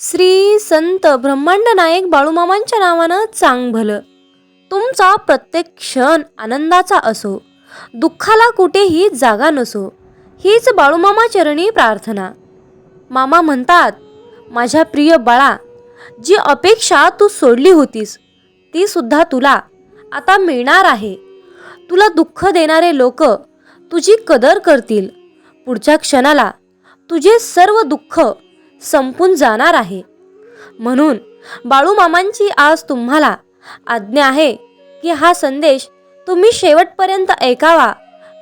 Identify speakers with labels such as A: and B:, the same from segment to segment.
A: श्री संत ब्रह्मांड नायक बाळूमामांच्या नावानं चांग भलं तुमचा प्रत्येक क्षण आनंदाचा असो दुःखाला कुठेही जागा नसो हीच बाळूमामा चरणी प्रार्थना. मामा म्हणतात माझ्या प्रिय बाळा जी अपेक्षा तू सोडली होतीस ती सुद्धा तुला आता मिळणार आहे. तुला दुःख देणारे लोक तुझी कदर करतील. पुढच्या क्षणाला तुझे सर्व दुःख संपून जाणार आहे. म्हणून बाळूमामांची आज तुम्हाला आज्ञा आहे की हा संदेश तुम्ही शेवटपर्यंत ऐकावा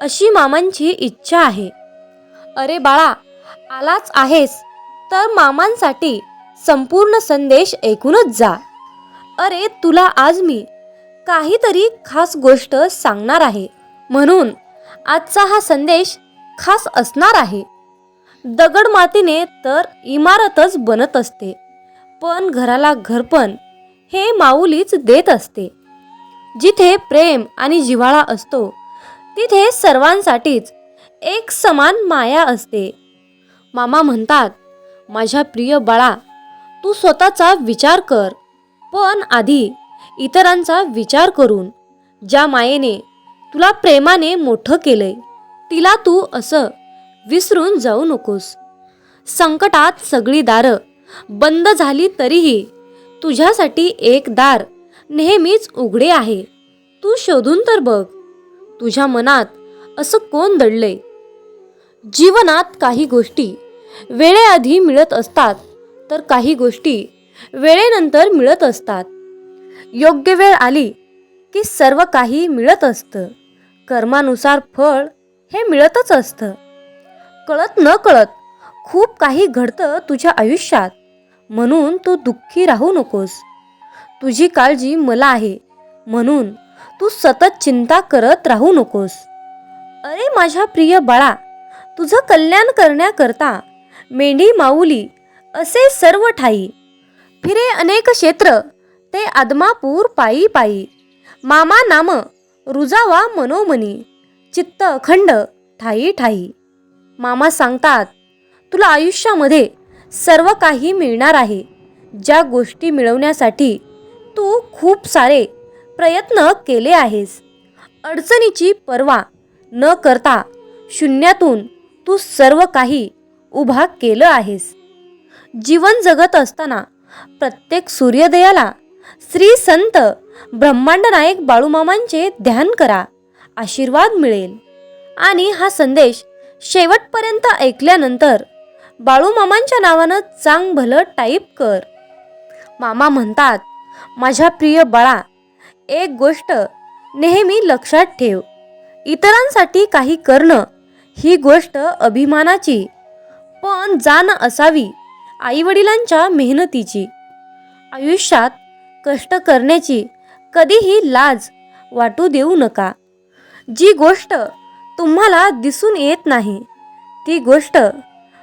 A: अशी मामांची इच्छा आहे. अरे बाळा आलाच आहेस तर मामांसाठी संपूर्ण संदेश ऐकूनच जा. अरे तुला आज मी काहीतरी खास गोष्ट सांगणार आहे. म्हणून आजचा हा संदेश खास असणार आहे. दगड मातीने तर इमारतच बनत असते. पण घराला घरपण हे माऊलीच देत असते. जिथे प्रेम आणि जिव्हाळा असतो तिथे सर्वांसाठीच एक समान माया असते. मामा म्हणतात माझ्या प्रिय बाळा तू स्वतःचा विचार कर. पण आधी इतरांचा विचार करून ज्या मायेने तुला प्रेमाने मोठं केलंय तिला तू असं विसरून जाऊ नकोस. संकटात सगळी दारं बंद झाली तरीही तुझ्यासाठी एक दार नेहमीच उघडे आहे. तू शोधून तर बघ तुझ्या मनात असं कोण दडलंय? जीवनात काही गोष्टी वेळेआधी मिळत असतात तर काही गोष्टी वेळेनंतर मिळत असतात. योग्य वेळ आली की सर्व काही मिळत असतं. कर्मानुसार फळ हे मिळतच असतं. कळत न कळत खूप काही घडतं तुझ्या आयुष्यात. म्हणून तू दुःखी राहू नकोस. तुझी काळजी मला आहे. म्हणून तू सतत चिंता करत राहू नकोस. अरे माझ्या प्रिय बाळा तुझं कल्याण करण्याकरता मेंढी माऊली असे सर्व ठाई. फिरे अनेक क्षेत्र ते आदमापूर पायी पायी. मामा नाम रुजावा मनोमनी. चित्त अखंड ठाई ठाई. मामा सांगतात तुला आयुष्यामध्ये सर्व काही मिळणार आहे. ज्या गोष्टी मिळवण्यासाठी तू खूप सारे प्रयत्न केले आहेस. अडचणीची पर्वा न करता शून्यातून तू सर्व काही उभा केलं आहेस. जीवन जगत असताना प्रत्येक सूर्योदयाला श्री संत ब्रह्मांड नायक बाळूमामांचे ध्यान करा आशीर्वाद मिळेल. आणि हा संदेश शेवटपर्यंत ऐकल्यानंतर बाळूमामांच्या नावानं चांग भलं टाईप कर. मामा म्हणतात माझ्या प्रिय बाळा एक गोष्ट नेहमी लक्षात ठेव. इतरांसाठी काही करणं ही गोष्ट अभिमानाची पण जाण असावी आईवडिलांच्या मेहनतीची. आयुष्यात कष्ट करण्याची कधीही लाज वाटू देऊ नका. जी गोष्ट तुम्हाला दिसून येत नाही. ती गोष्ट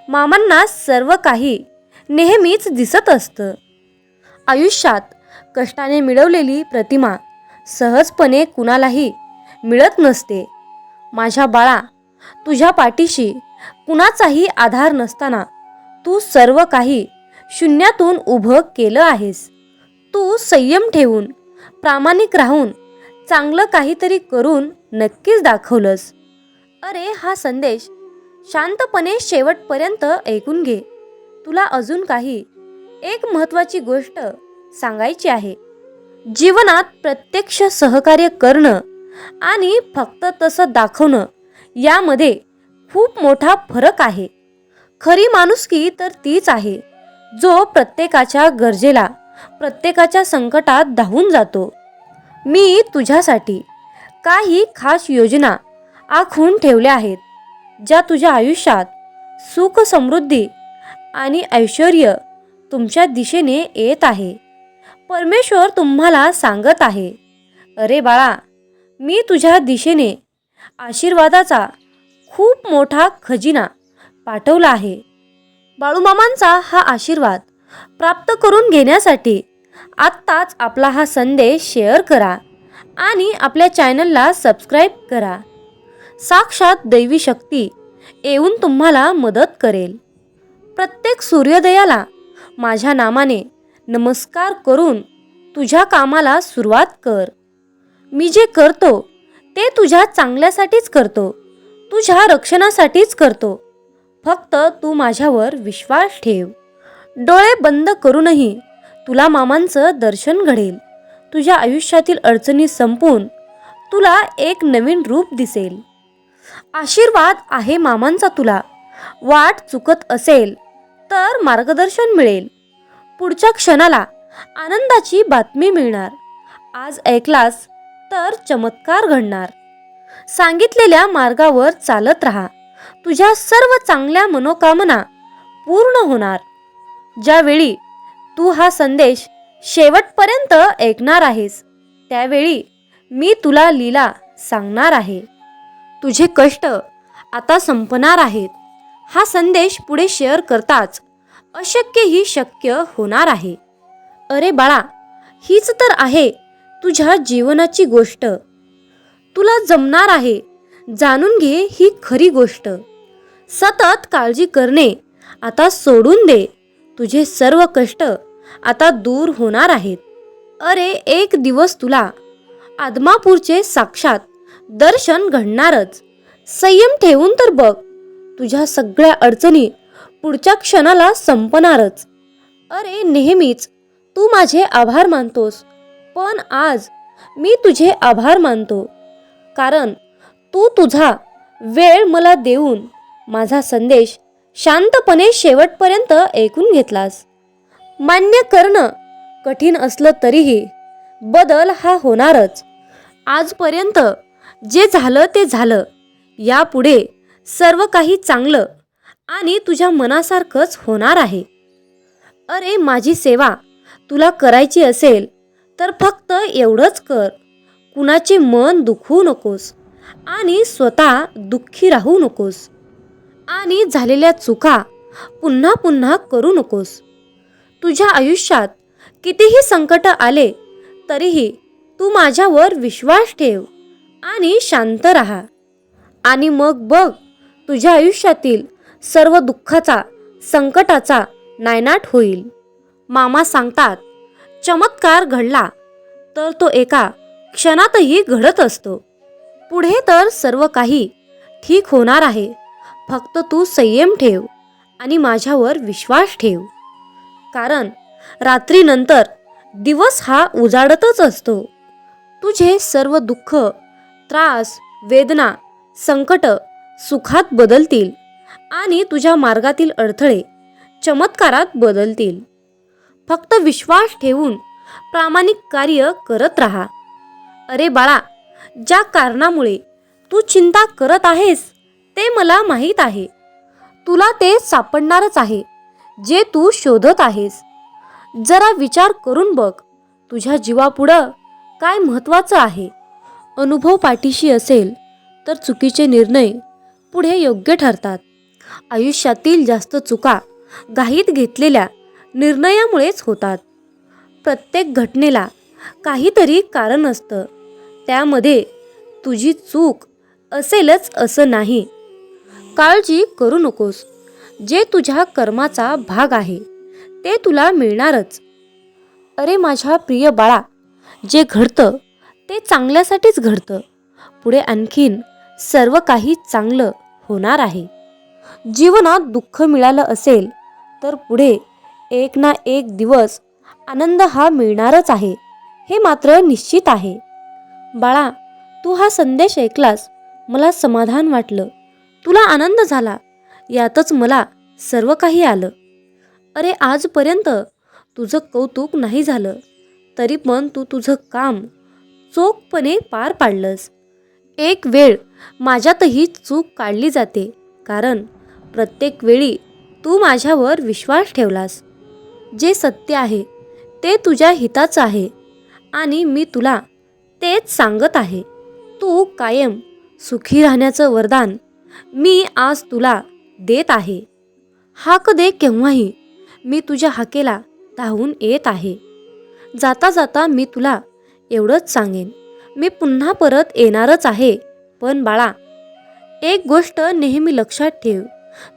A: मामांना सर्व काही नेहमीच दिसत असतं. आयुष्यात कष्टाने मिळवलेली प्रतिमा सहजपणे कुणालाही मिळत नसते. माझ्या बाळा तुझ्या पाठीशी कुणाचाही आधार नसताना तू सर्व काही शून्यातून उभं केलं आहेस. तू संयम ठेवून प्रामाणिक राहून चांगलं काहीतरी करून नक्कीच दाखवलंस. अरे हा संदेश शांतपणे शेवटपर्यंत ऐकून घे. तुला अजून काही एक महत्त्वाची गोष्ट सांगायची आहे. जीवनात प्रत्यक्ष सहकार्य करणं आणि फक्त तसं दाखवणं यामध्ये खूप मोठा फरक आहे. खरी माणुसकी तर तीच आहे जो प्रत्येकाच्या गरजेला प्रत्येकाच्या संकटात धावून जातो. मी तुझ्यासाठी काही खास योजना आखून ठेवल्या आहेत ज्या तुझ्या आयुष्यात सुख समृद्धी आणि ऐश्वर तुमच्या दिशेने येत आहे. परमेश्वर तुम्हाला सांगत आहे अरे बाळा मी तुझ्या दिशेने आशीर्वादाचा खूप मोठा खजिना पाठवला आहे. बाळूमामांचा हा आशीर्वाद प्राप्त करून घेण्यासाठी आत्ताच आपला हा संदेश शेअर करा आणि आपल्या चॅनलला सबस्क्राईब करा. साक्षात दैवी शक्ती येऊन तुम्हाला मदत करेल. प्रत्येक सूर्योदयाला माझ्या नामाने नमस्कार करून तुझ्या कामाला सुरुवात कर. मी जे करतो ते तुझ्या चांगल्यासाठीच करतो तुझ्या रक्षणासाठीच करतो. फक्त तू माझ्यावर विश्वास ठेव. डोळे बंद करूनही तुला मामांचं दर्शन घडेल. तुझ्या आयुष्यातील अडचणी संपून तुला एक नवीन रूप दिसेल. आशीर्वाद आहे मामांचा तुला. वाट चुकत असेल तर मार्गदर्शन मिळेल. पुढच्या क्षणाला आनंदाची बातमी मिळणार. आज ऐकलास तर चमत्कार घडणार. सांगितलेल्या मार्गावर चालत राहा. तुझ्या सर्व चांगल्या मनोकामना पूर्ण होणार. ज्यावेळी तू हा संदेश शेवटपर्यंत ऐकणार आहेस त्यावेळी मी तुला लीला सांगणार आहे. तुझे कष्ट आता संपणार आहेत. हा संदेश पुढे शेअर करताच अशक्यही शक्य होणार आहे. अरे बाळा हीच तर आहे तुझ्या जीवनाची गोष्ट. तुला जमणार आहे. जाणून घे ही खरी गोष्ट. सतत काळजी करणे आता सोडून दे. तुझे सर्व कष्ट आता दूर होणार आहेत. अरे एक दिवस तुला आदमापूरचे साक्षात दर्शन घडणारच. संयम ठेवून तर बघ. तुझ्या सगळ्या अडचणी पुढच्या क्षणाला संपणारच. अरे नेहमीच. तू माझे आभार मानतोस. पण आज मी तुझे आभार मानतो. कारण तू तुझा वेळ मला देऊन माझा संदेश शांतपणे शेवटपर्यंत ऐकून घेतलास. मान्य करणं कठीण असलं तरीही बदल हा होणारच. आजपर्यंत जे झालं ते झालं. यापुढे सर्व काही चांगलं आणि तुझ्या मनासारखंच होणार आहे. अरे माझी सेवा तुला करायची असेल तर फक्त एवढंच कर. कुणाचे मन दुखवू नकोस आणि स्वतः दुःखी राहू नकोस आणि झालेल्या चुका पुन्हा पुन्हा करू नकोस. तुझ्या आयुष्यात कितीही संकट आले तरीही तू माझ्यावर विश्वास ठेव. आणि शांत राहा. आणि मग बघ तुझ्या आयुष्यातील सर्व दुःखाचा संकटाचा नायनाट होईल. मामा सांगतात चमत्कार घडला तर तो एका क्षणातही घडत असतो. पुढे तर सर्व काही ठीक होणार आहे. फक्त तू संयम ठेव आणि माझ्यावर विश्वास ठेव. कारण रात्रीनंतर दिवस हा उजाडतच असतो. तुझे सर्व दुःख त्रास वेदना संकट सुखात बदलतील आणि तुझ्या मार्गातील अडथळे चमत्कारात बदलतील. फक्त विश्वास ठेवून प्रामाणिक कार्य करत राहा. अरे बाळा ज्या कारणामुळे तू चिंता करत आहेस ते मला माहीत आहे. तुला ते सापडणारच आहे जे तू शोधत आहेस. जरा विचार करून बघ तुझ्या जीवापुढं काय महत्त्वाचं आहे. अनुभव पाठीशी असेल तर चुकीचे निर्णय पुढे योग्य ठरतात. आयुष्यातील जास्त चुका घाईत घेतलेल्या निर्णयामुळेच होतात. प्रत्येक घटनेला काहीतरी कारण असतं. त्यामध्ये तुझी चूक असेलच असं नाही. काळजी करू नकोस. जे तुझ्या कर्माचा भाग आहे ते तुला मिळणारच. अरे माझ्या प्रिय बाळा जे घडतं ते चांगल्यासाठीच घडतं. पुढे आणखीन सर्व काही चांगलं होणार आहे. जीवनात दुःख मिळालं असेल तर पुढे एक ना एक दिवस आनंद हा मिळणारच आहे हे मात्र निश्चित आहे. बाळा तू हा संदेश ऐकलास मला समाधान वाटलं. तुला आनंद झाला यातच मला सर्व काही आलं. अरे आजपर्यंत तुझं कौतुक नाही झालं तरी पण तू तुझं काम चोखपणे पार पाडलंस. एक वेळ माझ्यातही चूक काढली जाते कारण प्रत्येक वेळी तू माझ्यावर विश्वास ठेवलास. जे सत्य आहे ते तुझ्या हिताचं आहे आणि मी तुला तेच सांगत आहे. तू कायम सुखी राहण्याचं वरदान मी आज तुला देत आहे. हाक दे केव्हाही मी तुझ्या हाकेला धावून येत आहे. जाता जाता मी तुला एवढंच सांगेन. मी पुन्हा परत येणारच आहे. पण बाळा एक गोष्ट नेहमी लक्षात ठेव.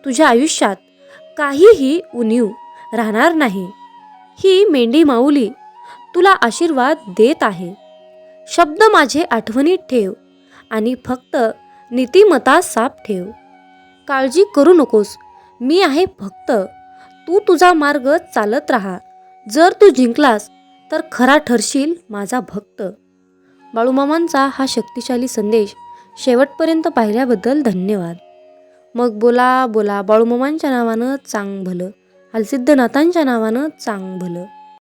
A: तुझ्या आयुष्यात काहीही उणीव राहणार नाही. ही मेंढी माऊली तुला आशीर्वाद देत आहे. शब्द माझे आठवणीत ठेव आणि फक्त नीतिमता साफ ठेव. काळजी करू नकोस. मी आहे फक्त तू तुझा मार्ग चालत राहा. जर तू जिंकलास तर खरा ठरशील माझा भक्त. बाळूमामांचा हा शक्तिशाली संदेश शेवटपर्यंत पाहिल्याबद्दल धन्यवाद. मग बोला बोला बाळूमामांच्या नावानं चांग भलं हलसिद्धनाथांच्या नावानं चांग भलं